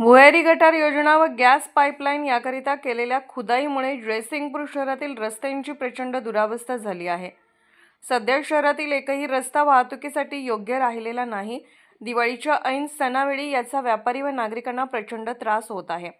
भुयारी गटार योजना व गॅस पाईपलाईन याकरिता केलेल्या खुदाईमुळे ड्रेसिंगपूर शहरातील रस्त्यांची प्रचंड दुरावस्था झाली आहे. सध्या शहरातील एकही रस्ता वाहतुकीसाठी योग्य राहिलेला नाही. दिवाळीच्या ऐन सणावेळी याचा व्यापारी व नागरिकांना प्रचंड त्रास होत आहे.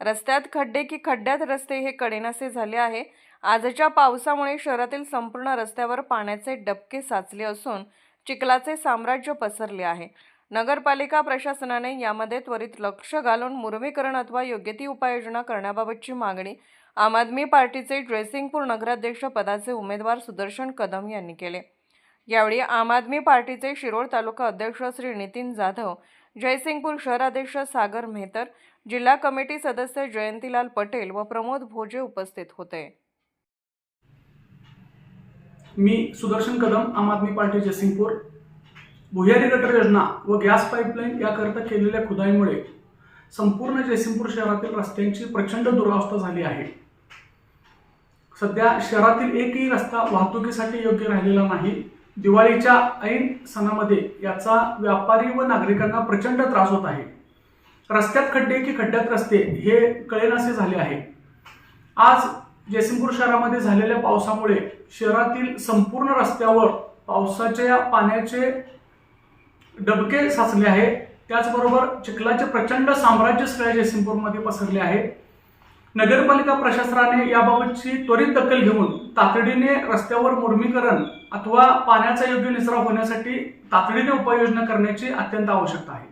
रस्त्यात खड्डे की खड्ड्यात रस्ते हे कडेनासे झाले आहे. आजच्या पावसामुळे शहरातील संपूर्ण रस्त्यावर पाण्याचे डबके साचले असून चिखलाचे साम्राज्य पसरले आहे. नगरपालिका प्रशासनाने यामध्ये त्वरित लक्ष घालून मुरमीकरण अथवा योग्य ती उपाययोजना करण्याबाबतची मागणी आम आदमी पार्टीचे जयसिंगपूर नगराध्यक्ष पदाचे उमेदवार सुदर्शन कदम यांनी केले. यावेळी आम आदमी पार्टीचे शिरोळ तालुका अध्यक्ष श्री नितीन जाधव जयसिंगपूर शहराध्यक्ष सागर मेहतर जिल्हा कमिटी सदस्य जयंतीलाल पटेल व प्रमोद भोजे उपस्थित होते. मी सुदर्शन कदम आम आदमी पार्टी जयसिंगपूर. भुयारी गटर योजना व गॅस पाईपलाईन याकरता केलेल्या खुदाईमुळे संपूर्ण जयसिंगपूर शहरातील रस्त्यांची प्रचंड दुरावस्था झाली आहे. सध्या शहरातील एकही रस्ता वाहतुकीसाठी योग्य राहिलेला नाही. दिवाळीच्या ऐन सणामध्ये याचा व्यापारी व नागरिकांना प्रचंड त्रास होत आहे. रस्त्यात खड्डे की खड्ड्यात रस्ते हे कळेनासे झाले आहे. आज जयसिंगपूर शहरामध्ये झालेल्या पावसामुळे शहरातील संपूर्ण रस्त्यावर पावसाच्या पाण्याचे डबके साचले आहे. त्याचबरोबर चिखलाचे प्रचंड साम्राज्य सगळ्या जयसिंगपूरमध्ये पसरले आहे. नगरपालिका प्रशासनाने याबाबतची त्वरित दखल घेऊन तातडीने रस्त्यावर मुर्मीकरण अथवा पाण्याचा योग्य निचरा होण्यासाठी तातडीने उपाययोजना करण्याची अत्यंत आवश्यकता आहे.